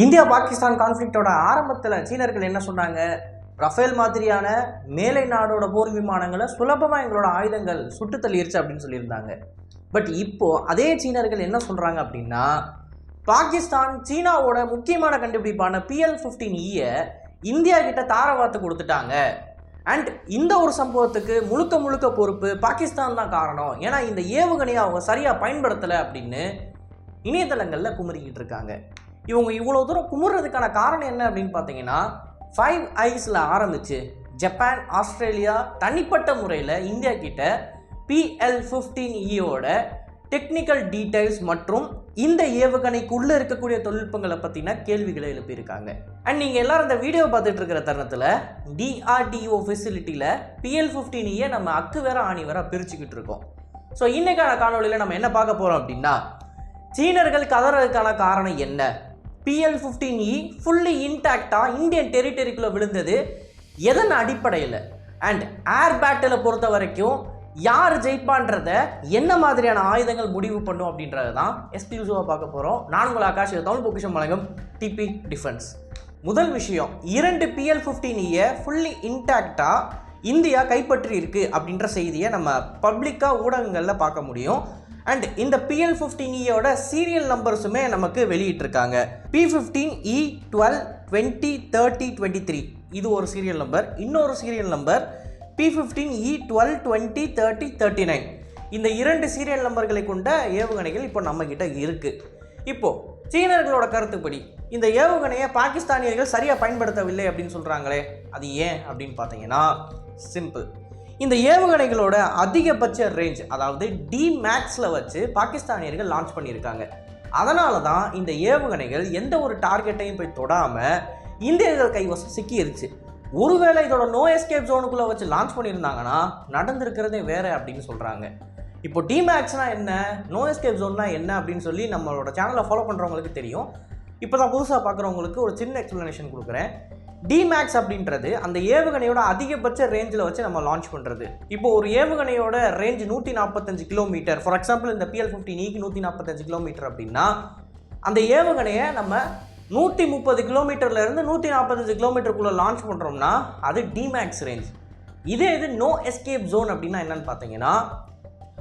India Pakistan கான்ஃப்ளிக்டோட ஆரம்பத்தில் சீனர்கள் என்ன சொன்னாங்க? ரஃபேல் மாதிரியான மேலை நாடோட போர் விமானங்களை சுலபமாக எங்களோட ஆயுதங்கள் சுட்டு தள்ளிருச்சு அப்படின்னு சொல்லியிருந்தாங்க. பட் இப்போ அதே சீனர்கள் என்ன சொல்கிறாங்க அப்படின்னா பாகிஸ்தான் சீனாவோட முக்கியமான கண்டுபிடிப்பான பிஎல் ஃபிஃப்டீன் ஈயை இந்தியா கிட்ட தாரவாத்து கொடுத்துட்டாங்க. அண்ட் இந்த ஒரு சம்பவத்துக்கு முழுக்க முழுக்க பொறுப்பு பாகிஸ்தான் தான் காரணம். ஏன்னா இந்த ஏவுகணையை அவங்க சரியாக பயன்படுத்தலை அப்படின்னு இணையதளங்களில் குமுறிக்கிட்டு இருக்காங்க. இவங்க இவ்வளோ தூரம் குமுறதுக்கான காரணம் என்ன அப்படின்னு பார்த்தீங்கன்னா ஃபைவ் ஐஸில் ஆரம்பிச்சு ஜப்பான் ஆஸ்திரேலியா தனிப்பட்ட முறையில் இந்தியா கிட்ட பிஎல் ஃபிஃப்டீன் இயோட டெக்னிக்கல் டீடைல்ஸ் மற்றும் இந்த ஏவுகணைக்குள்ளே இருக்கக்கூடிய தொழில்நுட்பங்களை பற்றின கேள்விகளை எழுப்பியிருக்காங்க. அண்ட் நீங்கள் எல்லாரும் இந்த வீடியோ பார்த்துட்டு இருக்கிற தருணத்தில் டிஆர்டிஓ ஃபெசிலிட்டியில் பிஎல் ஃபிஃப்டீன் இயை நம்ம அக்கு வேற ஆணி வேற பிரிச்சுக்கிட்டு இருக்கோம். ஸோ இன்றைக்கான காணொலியில் நம்ம என்ன பார்க்க போகிறோம் அப்படின்னா சீனர்கள் கதறதுக்கான காரணம் என்ன? பிஎல் ஃபிஃப்டீன் இ ஃபுல்லி இன்டாக்டாக இந்தியன் டெரிட்டரிக்குள்ளே விழுந்தது. எதன் அடிப்படையில்? அண்ட் ஏர் பேட்டில் பொறுத்த வரைக்கும் யார் ஜெயிப்பான்றத என்ன மாதிரியான ஆயுதங்கள் முடிவு பண்ணும் அப்படின்றது தான் எக்ஸ்க்ளூசிவாக பார்க்க போகிறோம் நான் உங்கள் ஆகாஷ் தமிழ் பொக்கிஷம் வழங்கும் டிபி டிஃபென்ஸ் முதல் விஷயம் இரண்டு பிஎல் ஃபிஃப்டீன் இயை ஃபுல்லி இன்டாக்டாக இந்தியா கைப்பற்றி இருக்குது அப்படின்ற செய்தியை நம்ம பப்ளிக்காக ஊடகங்களில் பார்க்க முடியும். அண்ட் இந்த பிஎல் ஃபிஃப்டீன் இயோட சீரியல் நம்பர்ஸுமே நமக்கு வெளியிட்டிருக்காங்க. P fifteen E twelve twenty thirty twenty three இது ஒரு சீரியல் நம்பர் இன்னொரு serial number P fifteen E twelve twenty thirty thirty nine இந்த இரண்டு சீரியல் நம்பர்களை கொண்ட ஏவுகணைகள் இப்போ நம்மக்கிட்ட இருக்குது இப்போது சீனர்களோட கருத்துப்படி இந்த ஏவுகணையை பாகிஸ்தானியர்கள் சரியாக பயன்படுத்தவில்லை அப்படின்னு சொல்கிறாங்களே அது ஏன் அப்படின்னு பார்த்தீங்கன்னா சிம்பிள் இந்த ஏவுகணைகளோட அதிகபட்ச ரேஞ்ச் அதாவது டி மேக்ஸில் வச்சு பாகிஸ்தானியர்கள் லான்ச் பண்ணியிருக்காங்க. அதனால தான் இந்த ஏவுகணைகள் எந்த ஒரு டார்கெட்டையும் போய் தொடாமல் இந்தியர்கள் கைவசம் சிக்கிருச்சு. ஒருவேளை இதோட நோ எஸ்கேப் ஜோனுக்குள்ளே வச்சு லான்ச் பண்ணியிருந்தாங்கன்னா நடந்திருக்கிறதே வேறு அப்படின்னு சொல்கிறாங்க இப்போ டிமேக்ஸ்னா என்ன? நோ எஸ்கேப் ஜோன்னா என்ன அப்படின்னு சொல்லி நம்மளோட சேனலை ஃபாலோ பண்ணுறவங்களுக்கு தெரியும். இப்போ தான் புதுசாக பார்க்குறவங்களுக்கு ஒரு சின்ன எக்ஸ்ப்ளனேஷன் கொடுக்குறேன். டிமேக்ஸ் அப்படின்றது அந்த ஏவுகணையோட அதிகபட்ச ரேஞ்சில் வச்சு நம்ம லான்ச் பண்ணுறது இப்போ ஒரு ஏவுகணையோட ரேஞ்ச் நூற்றி நாற்பத்தஞ்சு கிலோமீட்டர் ஃபார் எக்ஸாம்பிள் இந்த பிஎல் ஃபிஃப்டி நீக்கு நூற்றி நாற்பத்தஞ்சு கிலோமீட்டர் அப்படின்னா அந்த ஏவுகணையை நம்ம நூற்றி முப்பது கிலோமீட்டர்லேருந்து நூற்றி நாற்பத்தஞ்சு கிலோமீட்டருக்குள்ளே லான்ச் பண்ணுறோம்னா அது டிமேக்ஸ் ரேஞ்ச் இதே இது நோ எஸ்கேப் ஜோன் அப்படின்னா என்னன்னு பார்த்தீங்கன்னா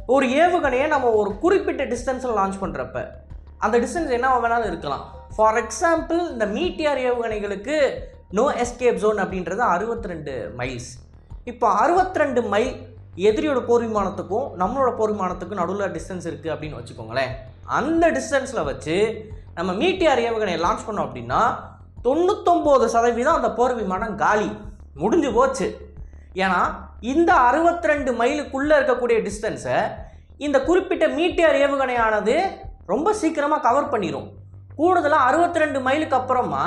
ஒரு ஏவுகணையை நம்ம ஒரு குறிப்பிட்ட டிஸ்டன்ஸில் லான்ச் பண்ணுறப்ப அந்த டிஸ்டன்ஸ் என்ன வேணாலும் இருக்கலாம். ஃபார் எக்ஸாம்பிள் இந்த மீட்டியார் ஏவுகணைகளுக்கு நோ எஸ்கேப் ஜோன் அப்படின்றது 62 ரெண்டு மைல்ஸ் இப்போ 62 ரெண்டு மைல் எதிரியோட போர் விமானத்துக்கும் நம்மளோட போர் விமானத்துக்கும் நடுவில் டிஸ்டன்ஸ் இருக்குது அப்படின்னு வச்சுக்கோங்களேன். அந்த டிஸ்டன்ஸில் வச்சு நம்ம மீட்டியார் ஏவுகணையை லான்ச் பண்ணோம் அப்படின்னா தொண்ணூத்தொம்பது சதவீதம் அந்த போர் விமானம் காலி. முடிஞ்சு போச்சு. ஏன்னா இந்த 62 ரெண்டு மைலுக்குள்ளே இருக்கக்கூடிய டிஸ்டன்ஸை இந்த குறிப்பிட்ட மீட்டியார் ஏவுகணையானது ரொம்ப சீக்கிரமாக கவர் பண்ணிடும் கூடுதலாக 62 ரெண்டு மைலுக்கு அப்புறமா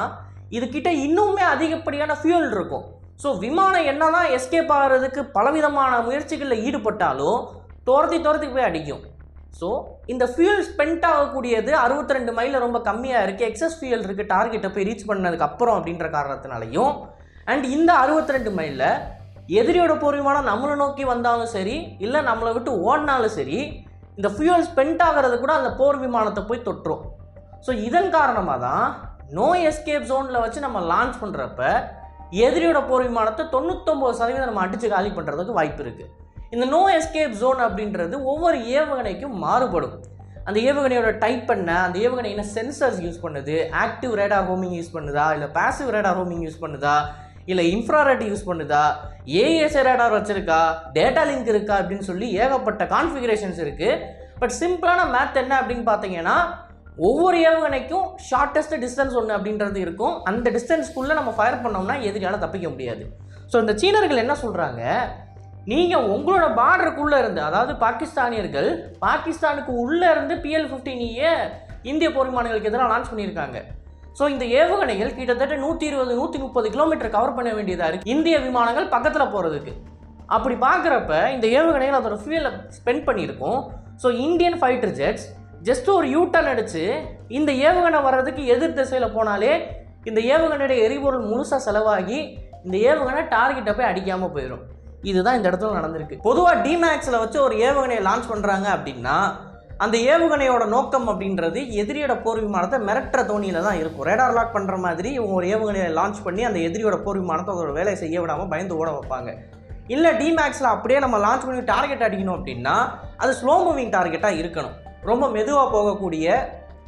இதுக்கிட்ட இன்னுமே அதிகப்படியான ஃபியூல் இருக்கும். ஸோ விமானம் என்னன்னா எஸ்கேப் ஆகிறதுக்கு பலவிதமான முயற்சிகளில் ஈடுபட்டாலும் துரத்தி துரத்தி போய் அடிக்கும். ஸோ இந்த ஃபியூல் ஸ்பெண்ட் ஆகக்கூடியது 62 ரெண்டு மைலில் ரொம்ப கம்மியாக இருக்குது எக்ஸஸ் ஃபியூல் இருக்குது டார்கெட்டை போய் ரீச் பண்ணதுக்கு அப்புறம் அப்படின்ற காரணத்தினாலையும் அண்ட் இந்த 62 ரெண்டு மைலில் எதிரியோட போர் விமானம் நம்மளை நோக்கி வந்தாலும் சரி இல்லை நம்மளை விட்டு ஓடினாலும் சரி இந்த ஃபியூல் ஸ்பெண்ட் ஆகிறது கூட அந்த போர் விமானத்தை போய் தொட்டுரும் ஸோ இதன் காரணமாக தான் நோ எஸ்கேப் ஜோனில் வச்சு நம்ம லான்ச் பண்ணுறப்ப எதிரியோட போர் விமானத்தை தொண்ணூத்தொம்பது சதவீதம் நம்ம அடித்து காலி பண்ணுறதுக்கு வாய்ப்பு இருக்குது இந்த நோ எஸ்கேப் ஜோன் அப்படின்றது ஒவ்வொரு ஏவுகணைக்கும் மாறுபடும். அந்த ஏவுகணையோட டைப் பண்ண அந்த ஏவுகணை என்ன சென்சர்ஸ் யூஸ் பண்ணுது? ஆக்டிவ் ரேடார் ஹோமிங் யூஸ் பண்ணுதா? இல்லை பாசிவ் ரேடார் ஹோமிங் யூஸ் பண்ணுதா? இல்லை இன்ஃப்ராரெட் யூஸ் பண்ணுதா? ஏஎஸ்ஏ ரேடார் வச்சுருக்கா? டேட்டா லிங்க் இருக்கா? அப்படின்னு சொல்லி ஏகப்பட்ட கான்ஃபிகரேஷன்ஸ் இருக்குது பட் சிம்பிளான மேத் என்ன அப்படின்னு பார்த்தீங்கன்னா ஒவ்வொரு ஏவுகணைக்கும் ஷார்ட்டஸ்ட் டிஸ்டன்ஸ் ஒன்று அப்படின்றது இருக்கும். அந்த டிஸ்டன்ஸ்க்குள்ளே நம்ம ஃபயர் பண்ணோம்னா எதிரியால் தப்பிக்க முடியாது. ஸோ இந்த சீனர்கள் என்ன சொல்கிறாங்க நீங்கள் உங்களோட பார்டருக்குள்ளே இருந்து அதாவது பாகிஸ்தானியர்கள் பாகிஸ்தானுக்கு உள்ளே இருந்து பிஎல் ஃபிஃப்டீனியே இந்திய போர்விமானங்களுக்கு எதிராக லான்ச் பண்ணியிருக்காங்க. ஸோ இந்த ஏவுகணைகள் கிட்டத்தட்ட நூற்றி இருபது நூற்றி முப்பது கிலோமீட்டர் கவர் பண்ண வேண்டியதாக இருக்குது இந்திய விமானங்கள் பக்கத்தில் போகிறதுக்கு அப்படி பார்க்குறப்ப இந்த ஏவுகணைகள் அதோட ஃபியூலை ஸ்பெண்ட் பண்ணியிருக்கோம். So Indian fighter jets just ஒரு யூ டர்ன் அடித்து இந்த ஏவுகணை வர்றதுக்கு எதிர் திசையில் போனாலே இந்த ஏவுகணையுடைய எரிபொருள் முழுசாக செலவாகி இந்த ஏவுகணை டார்கெட்டை போய் அடிக்காமல் போயிடும் இதுதான் இந்த இடத்துல நடந்திருக்கு. பொதுவாக டிமேக்ஸில் வச்சு ஒரு ஏவுகணையை லான்ச் பண்ணுறாங்க அப்படின்னா அந்த ஏவுகணையோட நோக்கம் அப்படின்றது எதிரியோட போர் விமானத்தை மிரட்டுற தோணியில் தான் இருக்கும். ரேடார் லாக் பண்ணுற மாதிரி இவங்க ஒரு ஏவுகணையை லான்ச் பண்ணி அந்த எதிரியோட போர் விமானத்தை அதோட வேலையை செய்ய விடாமல் பயந்து ஓட வைப்பாங்க. இல்லை டிமேக்ஸில் அப்படியே நம்ம லான்ச் பண்ணி டார்கெட் அடிக்கணும் அப்படின்னா அது ஸ்லோ மூவிங் டார்கெட்டாக இருக்கணும். ரொம்ப மெதுவாக போகக்கூடிய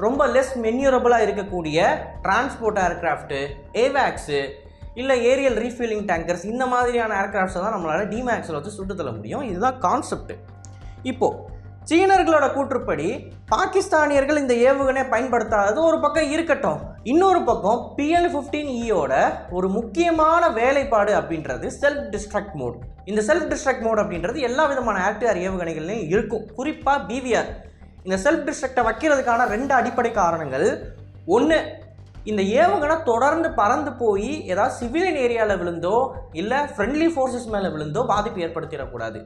ரொம்ப லெஸ் மென்யூரபுளாக இருக்கக்கூடிய டிரான்ஸ்போர்ட் ஏர்க்ராஃப்ட்டு ஏவேக்ஸு இல்லை ஏரியல் ரீஃபில்லிங் டேங்கர்ஸ் இந்த மாதிரியான ஏர்க்ராஃப்ட்ஸை தான் நம்மளால் டிமேக்ஸில் வச்சு சுட்டுத்தள முடியும். இதுதான் கான்செப்ட் இப்போது சீனர்களோட கூற்றுப்படி பாகிஸ்தானியர்கள் இந்த ஏவுகணை பயன்படுத்தாதது ஒரு பக்கம் இருக்கட்டும். இன்னொரு பக்கம் பிஎல் ஃபிஃப்டீன் இயோட ஒரு முக்கியமான வேலைப்பாடு அப்படின்றது செல்ஃப் டிஸ்ட்ரக்ட் மோட் இந்த செல்ஃப் டிஸ்ட்ரக்ட் மோட் அப்படின்றது எல்லா விதமான ஆக்டிஆர் ஏவுகணைகள்லையும் இருக்கும். குறிப்பாக பிவிஆர் இந்த செல்ஃப் டிஸ்ட்ரக்டை வைக்கிறதுக்கான ரெண்டு அடிப்படை காரணங்கள். ஒன்று இந்த ஏவுகணை தொடர்ந்து பறந்து போய் ஏதாவது சிவிலியன் ஏரியாவில் விழுந்தோ இல்லை ஃப்ரெண்ட்லி ஃபோர்ஸஸ் மேலே விழுந்தோ பாதிப்பு ஏற்படுத்திடக்கூடாது.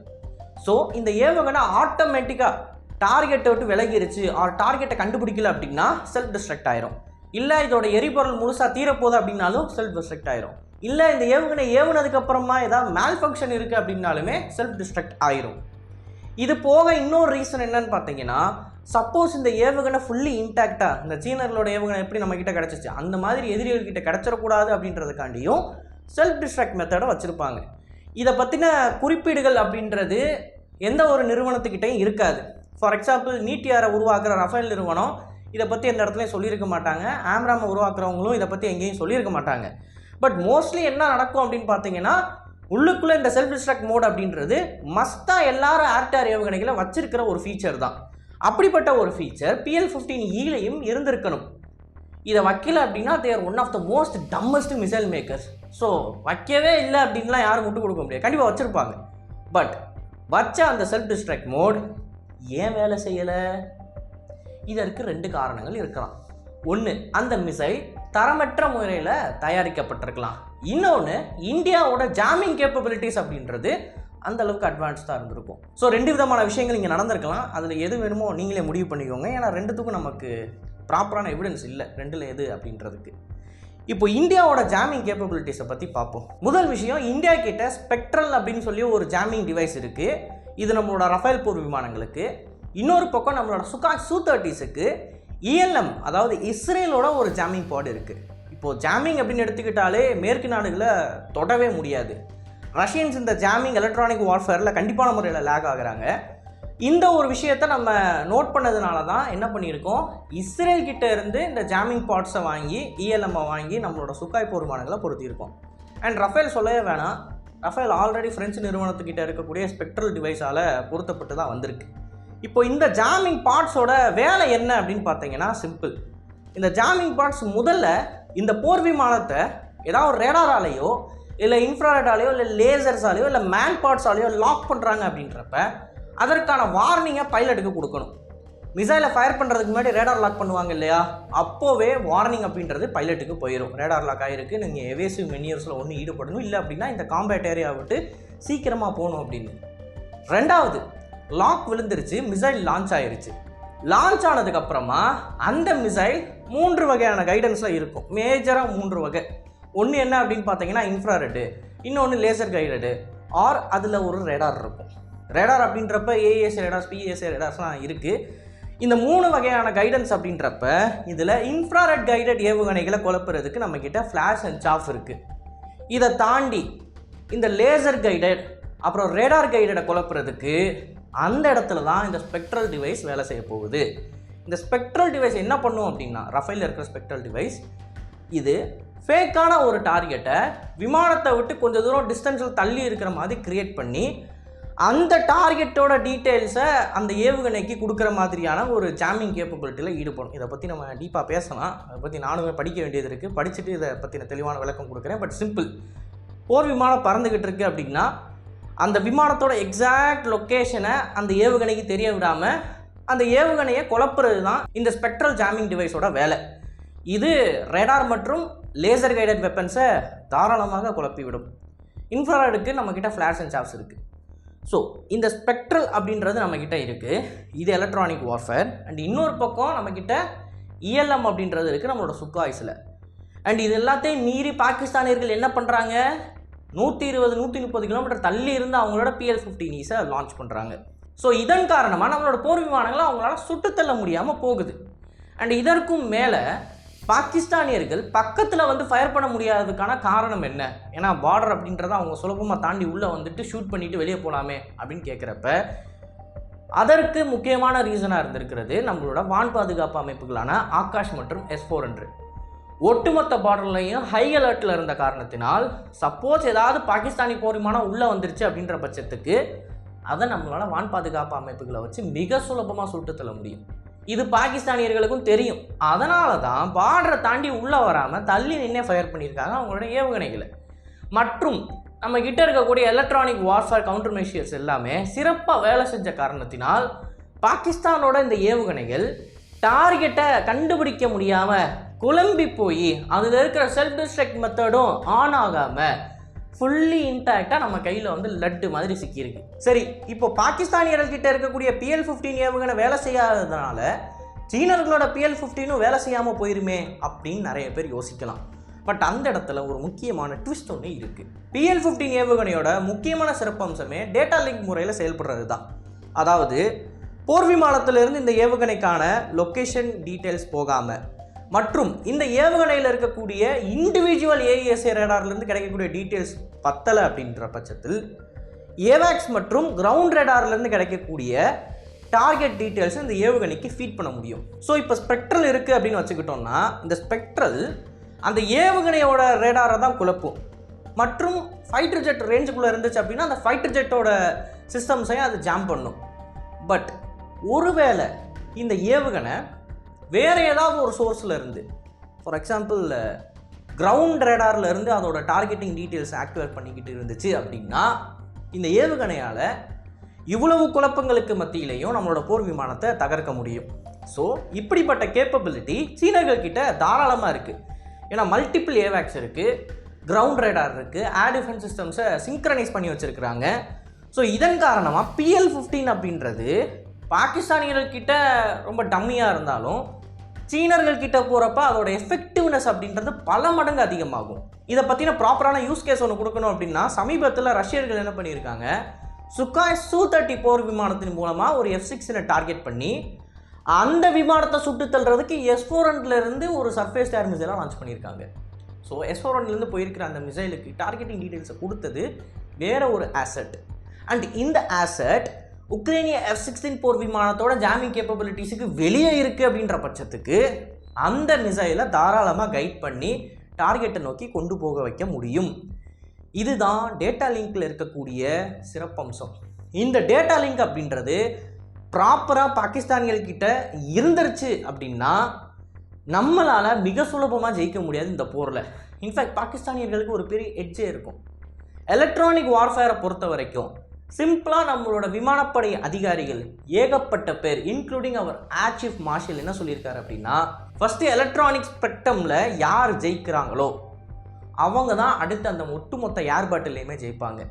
ஸோ இந்த ஏவுகணை ஆட்டோமேட்டிக்காக டார்கெட்டை விட்டு விலகிருச்சு. ஆர் டார்கெட்டை கண்டுபிடிக்கல அப்படின்னா செல்ஃப் டிஸ்ட்ரக்ட் ஆயிரும். இல்லை இதோட எரிபொருள் முழுசாக தீரப்போகுது அப்படின்னாலும் செல்ஃப் டிஸ்ட்ரக்ட் ஆயிரும். இல்லை இந்த ஏவுகணை ஏவுனதுக்கப்புறமா ஏதாவது மேல் ஃபங்க்ஷன் இருக்குது அப்படின்னாலுமே செல்ஃப் டிஸ்ட்ரக்ட் ஆயிரும். இது போக இன்னொரு ரீசன் என்னன்னு பார்த்தீங்கன்னா சப்போஸ் இந்த ஏவுகணை ஃபுல்லி இன்டாக்டாக இந்த சீனர்களோட ஏவுகணை எப்படி நம்மக்கிட்ட கிடச்சிச்சு? அந்த மாதிரி எதிரிகள்கிட்ட கிடச்சிடக்கூடாது அப்படின்றதுக்காண்டியும் செல்ஃப் டிஸ்ட்ரக்ட் மெத்தடை வச்சுருப்பாங்க. இதை பற்றின குறிப்பீடுகள் அப்படின்றது எந்த ஒரு நிறுவனத்துக்கிட்டையும் இருக்காது. ஃபார் எக்ஸாம்பிள் நீட்டியாரை உருவாக்குற ரஃபேல் நிறுவனம் இதை பற்றி எந்த இடத்துலையும் சொல்லியிருக்க மாட்டாங்க. ஆம்ராமை உருவாக்குறவங்களும் இதை பற்றி எங்கேயும் சொல்லியிருக்க மாட்டாங்க. பட் மோஸ்ட்லி என்ன நடக்கும் அப்படின்னு பார்த்தீங்கன்னா உள்ளுக்குள்ளே இந்த செல்ஃப் டிஸ்ட்ரக்ட் மோட் அப்படின்றது மஸ்ட்டாக எல்லாரும் ஏர்டார் ஏவுகணைகளை வச்சிருக்கிற ஒரு ஃபீச்சர் தான். அப்படிப்பட்ட ஒரு ஃபீச்சர் பிஎல் ஃபிஃப்டீன் ஈலையும் இருந்திருக்கணும். இதை வைக்கல அப்படின்னா they're one of the most dumbest missile makers so வைக்கவே இல்லை அப்படின்லாம் யாரும் விட்டு கொடுக்க முடியாது. கண்டிப்பாக வச்சுருப்பாங்க. பட் வச்ச அந்த செல்ஃப் டிஸ்ட்ராக்ட் மோட் ஏன் வேலை செய்யலை? இதற்கு ரெண்டு காரணங்கள் இருக்கலாம். ஒன்று அந்த மிசைல் தரமற்ற முறையில் தயாரிக்கப்பட்டிருக்கலாம். இன்னொன்று இந்தியாவோட ஜாமிங் கேப்பபிலிட்டிஸ் அப்படின்றது அந்த அளவுக்கு அட்வான்ஸ்டாக இருந்திருக்கும். ஸோ ரெண்டு விதமான விஷயங்கள் இங்கே நடந்திருக்கலாம். அதில் எது வேணுமோ நீங்களே முடிவு பண்ணிக்கோங்க. ஏன்னா ரெண்டுத்துக்கும் நமக்கு ப்ராப்பரான எவிடன்ஸ் இல்லை. ரெண்டில் எது அப்படின்றதுக்கு. இப்போ இந்தியாவோட ஜாமிங் கேப்பபிலிட்டிஸை பற்றி பார்ப்போம். முதல் விஷயம் இந்தியா கிட்ட ஸ்பெக்ட்ரல் அப்படின்னு சொல்லி ஒரு ஜாமிங் டிவைஸ் இருக்குது இது நம்மளோட ரஃபேல் போர் விமானங்களுக்கு. இன்னொரு பக்கம் நம்மளோட சுகா சூ தேர்ட்டிஸுக்கு இஎல்எம் அதாவது இஸ்ரேலோட ஒரு ஜாமிங் பாடு இருக்குது இப்போது ஜாமிங் அப்படின்னு எடுத்துக்கிட்டாலே மேற்கு நாடுகளை தொடவே முடியாது. ரஷ்யன்ஸ் இந்த ஜாமிங் எலக்ட்ரானிக் வார்ஃபேரில் கண்டிப்பான முறையில் லேக் ஆகுறாங்க. இந்த ஒரு விஷயத்த நம்ம நோட் பண்ணதுனால தான் என்ன பண்ணியிருக்கோம்? இஸ்ரேல் கிட்ட இருந்து இந்த ஜாமிங் பார்ட்ஸை வாங்கி இஎல்எம்ஐ வாங்கி நம்மளோட சுக்காய் போர்மானங்களை பொருத்தியிருக்கோம். அண்ட் ரஃபேல் சொல்லவே வேணாம். ரஃபேல் ஆல்ரெடி ஃப்ரெஞ்சு நிறுவனத்துக்கிட்ட இருக்கக்கூடிய ஸ்பெக்ட்ரல் டிவைஸால் பொருத்தப்பட்டு தான் வந்திருக்கு. இப்போ இந்த ஜாமிங் பார்ட்ஸோட வேலை என்ன அப்படின்னு பார்த்தீங்கன்னா சிம்பிள் இந்த ஜாமிங் பார்ட்ஸ் முதல்ல இந்த போர் விமானத்தை ஏதாவது ஒரு ரேடாராலேயோ இல்லை இன்ஃப்ராரெடாலேயோ இல்லை லேசர்ஸாலேயோ இல்லை மேன் பார்ட்ஸாலேயோ லாக் பண்ணுறாங்க அப்படின்றப்ப அதற்கான வார்னிங்கை பைலட்டுக்கு கொடுக்கணும். மிசைலை ஃபயர் பண்ணுறதுக்கு முன்னாடி ரேடார் லாக் பண்ணுவாங்க இல்லையா? அப்போவே வார்னிங் அப்படின்றது பைலட்டுக்கு போயிடும் ரேடார் லாக் ஆகிருக்கு நீங்கள் எவேசிவ் மெனியர்ஸில் ஒன்று ஈடுபடணும். இல்லை அப்படின்னா இந்த காம்பேட் ஏரியா விட்டு சீக்கிரமாக போகணும் அப்படின்னு. ரெண்டாவது லாக் விழுந்துருச்சு மிசைல் லான்ச் ஆயிருச்சு. லான்ச் ஆனதுக்கப்புறமா அந்த மிசைல் மூன்று வகையான கைடன்ஸில் இருக்கும். மேஜராக மூன்று வகை. ஒன்று என்ன அப்படின்னு பார்த்தீங்கன்னா இன்ஃப்ராரெட்டு இன்னொன்று லேசர் கைடடு ஆர் அதில் ஒரு ரேடார் இருக்கும். ரேடார் அப்படின்றப்ப ஏஎஸ் ரேடார்ஸ் பிஎஸ் ரேடார்ஸ்லாம் இருக்குது இந்த மூணு வகையான கைடன்ஸ் அப்படின்றப்ப இதில் இன்ஃப்ராரெட் கைடட் ஏவுகணைகளை குழப்புறதுக்கு நம்மக்கிட்ட ஃப்ளாஷ் அண்ட் சாஃப் இருக்குது இதை தாண்டி இந்த லேசர் கைடட் அப்புறம் ரேடார் கைடடை குழப்புறதுக்கு அந்த இடத்துல தான் இந்த ஸ்பெக்ட்ரல் டிவைஸ் வேலை செய்ய போகுது. இந்த ஸ்பெக்ட்ரல் டிவைஸ் என்ன பண்ணும் அப்படின்னா ரஃபைல் இருக்கிற ஸ்பெக்ட்ரல் டிவைஸ் இது ஃபேக்கான ஒரு டார்கெட்டை விமானத்தை விட்டு கொஞ்சம் தூரம் டிஸ்டன்ஸில் தள்ளி இருக்கிற மாதிரி க்ரியேட் பண்ணி அந்த டார்கெட்டோட டீட்டெயில்ஸை அந்த ஏவுகணைக்கு கொடுக்குற மாதிரியான ஒரு ஜாமிங் கேப்பபிலிட்டியில் ஈடுபடும் இதை பற்றி நம்ம டீப்பாக பேசலாம். அதை பற்றி நானுமே படிக்க வேண்டியது இருக்குது படிச்சுட்டு இதை பற்றின தெளிவான விளக்கம் கொடுக்குறேன். பட் சிம்பிள் போர் விமானம் பறந்துக்கிட்டு இருக்கு அப்படின்னா அந்த விமானத்தோட எக்ஸாக்ட் லொக்கேஷனை அந்த ஏவுகணைக்கு தெரிய விடாமல் அந்த ஏவுகணையை குழப்புறது தான் இந்த ஸ்பெக்ட்ரல் ஜாமிங் டிவைஸோட வேலை. இது ரேடார் மற்றும் லேசர் கைடட் வெப்பன்ஸை தாராளமாக குழப்பிவிடும். இன்ஃப்ராரெடுக்கு நம்மக்கிட்ட ஃப்ளாஷ் அண்ட் சாப்ஸ் இருக்குது ஸோ இந்த ஸ்பெக்ட்ரல் அப்படின்றது நம்மக்கிட்ட இருக்குது இது எலக்ட்ரானிக் வார்ஃபேர் அண்ட் இன்னொரு பக்கம் நம்மக்கிட்ட இஎல்எம் அப்படின்றது இருக்குது நம்மளோட சுக்காய்ஸில் அண்ட் இது எல்லாத்தையும் மீறி பாகிஸ்தானியர்கள் என்ன பண்ணுறாங்க நூற்றி இருபது நூற்றி முப்பது கிலோமீட்டர் தள்ளி இருந்து அவங்களோட பிஎல் ஃபிஃப்டின் ஈஸை லான்ச் பண்ணுறாங்க ஸோ இதன் காரணமாக நம்மளோட போர் விமானங்களை அவங்களால சுட்டுத்தள்ள முடியாமல் போகுது. அண்ட் இதற்கும் மேலே பாகிஸ்தானியர்கள் பக்கத்தில் வந்து ஃபயர் பண்ண முடியாததுக்கான காரணம் என்ன? ஏன்னா பார்டர் அப்படின்றத அவங்க சுலபமாக தாண்டி உள்ளே வந்துட்டு ஷூட் பண்ணிட்டு வெளியே போகலாமே அப்படின்னு கேட்குறப்ப அதற்கு முக்கியமான ரீசனாக இருந்திருக்கிறது நம்மளோட வான் பாதுகாப்பு அமைப்புகளான ஆகாஷ் மற்றும் எஸ் ஃபோர் என்று. ஒட்டுமொத்த பார்டர்லையும் ஹை அலர்ட்டில் இருந்த காரணத்தினால் சப்போஸ் ஏதாவது பாகிஸ்தானி போர்விமானம் உள்ளே வந்துருச்சு அப்படின்ற பட்சத்துக்கு அதை நம்மளால் வான் பாதுகாப்பு அமைப்புகளை வச்சு மிக சுலபமாக சுட்டு தள்ள முடியும். இது பாகிஸ்தானியர்களுக்கும் தெரியும். அதனால தான் பார்டரை தாண்டி உள்ளே வராமல் தள்ளி நின்னே ஃபயர் பண்ணியிருக்காங்க அவங்களோட ஏவுகணைகளை. மற்றும் நம்ம கிட்ட இருக்கக்கூடிய எலக்ட்ரானிக் வார்ஃபேர் கவுண்டர் மெஷியர்ஸ் எல்லாமே சிறப்பாக வேலை செஞ்ச காரணத்தினால் பாகிஸ்தானோட இந்த ஏவுகணைகள் டார்கெட்டை கண்டுபிடிக்க முடியாமல் குழம்பி போய் அதில் இருக்கிற செல்ஃப் டிஸ்ட்ரக்ட் மெத்தடும் ஆன் ஆகாமல் ஃபுல்லி இன்டாக்டாக நம்ம கையில் வந்து லட்டு மாதிரி சிக்கியிருக்கு. சரி இப்போ பாகிஸ்தானியர்கள் கிட்ட இருக்கக்கூடிய பிஎல் ஃபிஃப்டீன் ஏவுகணை வேலை செய்யாததுனால சீனர்களோட பிஎல் ஃபிஃப்டீனும் வேலை செய்யாமல் போயிருமே அப்படின்னு நிறைய பேர் யோசிக்கலாம். பட் அந்த இடத்துல ஒரு முக்கியமான ட்விஸ்ட் ஒன்று இருக்குது பிஎல் ஃபிஃப்டீன் ஏவுகணையோட முக்கியமான சிறப்பம்சமே டேட்டா லிங்க் முறையில் செயல்படுறது தான் அதாவது போர் விமானத்திலிருந்து இந்த ஏவுகணைக்கான லொக்கேஷன் டீட்டெயில்ஸ் போகாமல் மற்றும் இந்த ஏவுகணையில் இருக்கக்கூடிய இண்டிவிஜுவல் ஏஇஎஸ்ஏ ரேடார்லேருந்து கிடைக்கக்கூடிய டீட்டெயில்ஸ் பத்தலை அப்படின்ற பட்சத்தில் ஏவாக்ஸ் மற்றும் கிரவுண்ட் ரேடார்லேருந்து கிடைக்கக்கூடிய டார்கெட் டீட்டெயில்ஸ் இந்த ஏவுகணைக்கு ஃபீட் பண்ண முடியும். ஸோ இப்போ ஸ்பெக்ட்ரல் இருக்குது அப்படின்னு வச்சுக்கிட்டோம்னா இந்த ஸ்பெக்ட்ரல் அந்த ஏவுகணையோட ரேடாரை தான் குழப்பும். மற்றும் ஃபைட்டர் ஜெட் ரேஞ்சுக்குள்ளே இருந்துச்சு அப்படின்னா அந்த ஃபைட்டர் ஜெட்டோட சிஸ்டம்ஸையும் அது ஜாம் பண்ணும். பட் ஒருவேளை இந்த ஏவுகணை வேறு ஏதாவது ஒரு சோர்ஸில் இருந்து ஃபார் எக்ஸாம்பிள் கிரவுண்ட் ரேடாரில் இருந்து அதோட டார்கெட்டிங் டீட்டெயில்ஸ் ஆக்டிவேட் பண்ணிக்கிட்டு இருந்துச்சு அப்படின்னா இந்த ஏவுகணையால் இவ்வளவு குழப்பங்களுக்கு மத்தியிலையும் நம்மளோட போர் விமானத்தை தகர்க்க முடியும். ஸோ இப்படிப்பட்ட கேப்பபிலிட்டி சீனர்கள் கிட்ட தாராளமாக இருக்குது ஏன்னா மல்டிபிள் ஏவேக்ஸ் இருக்குது கிரவுண்ட் ரேடார் இருக்குது ஏர் டிஃபென்ஸ் சிஸ்டம்ஸை சிங்க்ரனைஸ் பண்ணி வச்சுருக்கிறாங்க. ஸோ இதன் காரணமாக பிஎல் ஃபிஃப்டீன் அப்படின்றது பாகிஸ்தானியர்கிட்ட ரொம்ப டம்மியாக இருந்தாலும் சீனர்கள் கிட்ட போகிறப்ப அதோட எஃபெக்டிவ்னஸ் அப்படின்றது பல மடங்கு அதிகமாகும். இதை பற்றின ப்ராப்பரான யூஸ் கேஸ் ஒன்று கொடுக்கணும் அப்படின்னா சமீபத்தில் ரஷ்யர்கள் என்ன பண்ணியிருக்காங்க? சுக்காய் சூ தேர்ட்டி போர் விமானத்தின் மூலமாக ஒரு எஃப் சிக்ஸினை டார்கெட் பண்ணி அந்த விமானத்தை சுட்டு தள்ளுறதுக்கு எஸ் ஃபோர் இருந்து ஒரு சர்ஃபேஸ் ஏர் மிசைலாக லான்ச் பண்ணியிருக்காங்க. ஸோ எஸ் ஃபோர் இருந்து போயிருக்கிற அந்த மிசைலுக்கு டார்கெட்டிங் டீட்டெயில்ஸை கொடுத்தது வேற ஒரு ஆசட் அண்ட் இந்த ஆசெட் உக்ரைனிய எஃப் சிக்ஸ்டீன் போர் விமானத்தோட ஜாமிங் கேப்பபிலிட்டிஸுக்கு வெளியே இருக்குது அப்படின்ற பட்சத்துக்கு அந்த மிசைலை தாராளமாக கைட் பண்ணி டார்கெட்டை நோக்கி கொண்டு போக வைக்க முடியும். இதுதான் டேட்டா லிங்க்கில் இருக்கக்கூடிய சிறப்பம்சம். இந்த டேட்டா லிங்க் அப்படின்றது ப்ராப்பராக பாகிஸ்தான்கள்கிட்ட இருந்துருச்சு அப்படின்னா நம்மளால் மிக சுலபமாக ஜெயிக்க முடியாது இந்த போரில். இன்ஃபேக்ட் பாகிஸ்தானியர்களுக்கு ஒரு பெரிய எட்ஜே இருக்கும். எலக்ட்ரானிக் வார்ஃபேரை பொறுத்த வரைக்கும் சிம்பிளாக நம்மளோட விமானப்படை அதிகாரிகள் ஏகப்பட்ட பேர் இன்க்ளூடிங் அவர் ஏர் சீஃப் மார்ஷல் என்ன சொல்லியிருக்காரு அப்படின்னா ஃபஸ்ட்டு எலக்ட்ரானிக் ஸ்பெக்டமில் யார் ஜெயிக்கிறாங்களோ அவங்க தான் அடுத்து அந்த ஒட்டுமொத்த ஏர் பாட்டிலையுமே ஜெயிப்பாங்க.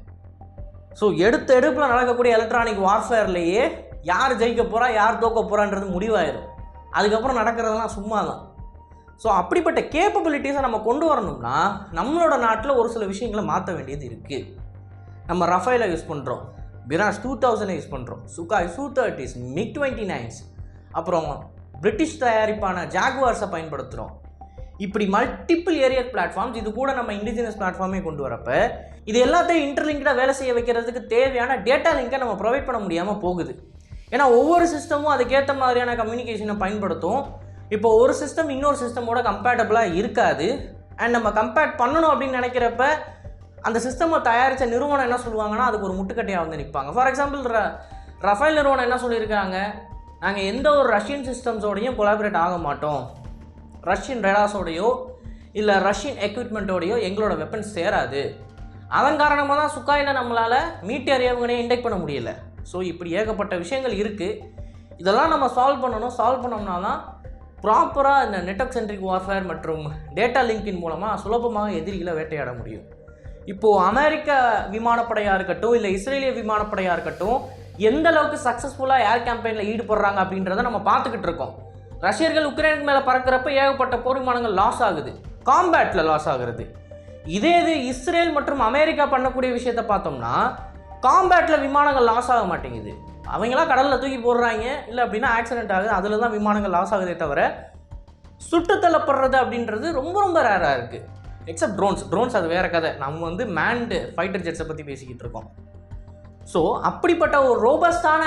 ஸோ எடுத்த எடுப்பில் நடக்கக்கூடிய எலக்ட்ரானிக் வார்ஃபேர்லேயே யார் ஜெயிக்க போகிறா யார் தோக்க போகிறான்றது முடிவாயிடும் அதுக்கப்புறம் நடக்கிறதெல்லாம் சும்மா தான் ஸோ அப்படிப்பட்ட கேப்பபிலிட்டிஸை நம்ம கொண்டு வரணும்னா நம்மளோட நாட்டில் ஒரு சில விஷயங்களை மாற்ற வேண்டியது இருக்குது நம்ம ரஃபைலை யூஸ் பண்ணுறோம் பிராஸ் டூ தௌசண்ட் யூஸ் பண்ணுறோம் Sukhoi two thirties MiG twenty nines அப்புறம் பிரிட்டிஷ் தயாரிப்பான ஜாகுவார்ஸை பயன்படுத்துகிறோம் இப்படி மல்டிபிள் ஏரியர் பிளாட்ஃபார்ம்ஸ் இது கூட நம்ம இண்டிஜினஸ் பிளாட்ஃபார்மே கொண்டு வரப்ப இது எல்லாத்தையும் இன்டர்லிங்காக வேலை செய்ய வைக்கிறதுக்கு தேவையான டேட்டா லிங்கை நம்ம ப்ரொவைட் பண்ண முடியாமல் போகுது. ஏன்னா ஒவ்வொரு சிஸ்டமும் அதுக்கேற்ற மாதிரியான கம்யூனிகேஷனை பயன்படுத்தும். இப்போ ஒரு சிஸ்டம் இன்னொரு சிஸ்டமோட கம்பேட்டபிளாக இருக்காது. அண்ட் நம்ம கம்பேர் பண்ணணும் அப்படின்னு நினைக்கிறப்ப அந்த சிஸ்டமை தயாரித்த நிறுவனம் என்ன சொல்லுவாங்கன்னா அதுக்கு ஒரு முட்டுக்கட்டையாக வந்து நிற்பாங்க ஃபார் எக்ஸாம்பிள் ர ரஃபேல் நிறுவனம் என்ன சொல்லியிருக்காங்க? நாங்கள் எந்த ஒரு ரஷ்யன் சிஸ்டம்ஸோடையும் கொலாபரேட் ஆக மாட்டோம். ரஷ்யன் ரெடாஸோடையோ இல்லை ரஷ்யன் எக்யூப்மெண்ட்டோடையோ எங்களோட வெப்பன்ஸ் சேராது. அதன் காரணமாக தான் சுக்காயில் நம்மளால் மீட்டி ஏவுகணையை இன்டெக்ட் பண்ண முடியல. ஸோ இப்படி ஏகப்பட்ட விஷயங்கள் இருக்குது இதெல்லாம் நம்ம சால்வ் பண்ணணும். சால்வ் பண்ணோம்னா தான் ப்ராப்பராக இந்த நெட்ஒர்க் சென்ட்ரிக் வார்ஃபேர் மற்றும் டேட்டா லிங்கின் மூலமாக சுலபமாக எதிரிகளை வேட்டையாட முடியும். இப்போது அமெரிக்க விமானப்படையாக இருக்கட்டும் இல்லை இஸ்ரேலிய விமானப்படையாக இருக்கட்டும் எந்த அளவுக்கு சக்ஸஸ்ஃபுல்லாக ஏர் கேம்பெயினில் ஈடுபடுறாங்க அப்படின்றத நம்ம பார்த்துக்கிட்டு இருக்கோம். ரஷ்யர்கள் உக்ரைனுக்கு மேலே பறக்கிறப்ப ஏகப்பட்ட போர் விமானங்கள் லாஸ் ஆகுது. காம்பேட்டில் லாஸ் ஆகுறது. இதே இது இஸ்ரேல் மற்றும் அமெரிக்கா பண்ணக்கூடிய விஷயத்தை பார்த்தோம்னா காம்பேட்டில் விமானங்கள் லாஸ் ஆக மாட்டேங்குது. அவங்களாம் கடலில் தூக்கி போடுறாங்க. இல்லை அப்படின்னா ஆக்சிடென்ட் ஆகுது. அதில் தான் விமானங்கள் லாஸ் ஆகுதே தவிர சுட்டு தள்ளப்படுறது அப்படின்றது ரொம்ப ரொம்ப ரேராக இருக்குது எக்ஸப்ட் ட்ரோன்ஸ் ட்ரோன்ஸ் அது வேறு கதை. நம்ம வந்து மேண்டு ஃபைட்டர் ஜெட்ஸை பற்றி பேசிக்கிட்டு இருக்கோம். ஸோ அப்படிப்பட்ட ஒரு ரோபஸ்டான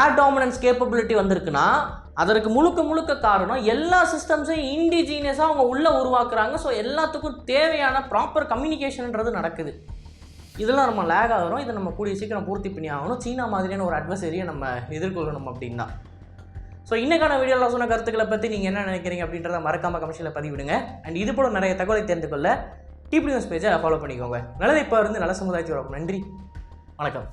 ஏர் டாமினன்ஸ் கேப்பபிலிட்டி வந்திருக்குன்னா அதற்கு முழுக்க முழுக்க காரணம் எல்லா சிஸ்டம்ஸையும் இண்டிஜீனியஸாக அவங்க உள்ளே உருவாக்குறாங்க. ஸோ எல்லாத்துக்கும் தேவையான ப்ராப்பர் கம்யூனிகேஷன்ன்றது நடக்குது. இதெல்லாம் நம்ம லேக் ஆகிறோம் இதை நம்ம கூடிய சீக்கிரம் பூர்த்தி பண்ணி ஆகணும். சீனா மாதிரியான ஒரு அட்வர்சரியை நம்ம எதிர்கொள்ளணும் அப்படின்னா. ஸோ இன்னைக்கான வீடியோவில் சொன்ன கருத்துக்களை பற்றி நீங்கள் என்ன நினைக்கிறீங்க அப்படின்றத மறக்காமல் கமெண்ட்ஸில் பதிவிடுங்க. அண்ட் இது போல நிறைய தகவலை தெரிந்து கொள்ள டிபி நியூஸ் பேஜை ஃபாலோ பண்ணிக்கோங்க. நல்லதை இப்போ இருந்து நல்ல சமுதாயத்தோட நன்றி. வணக்கம்.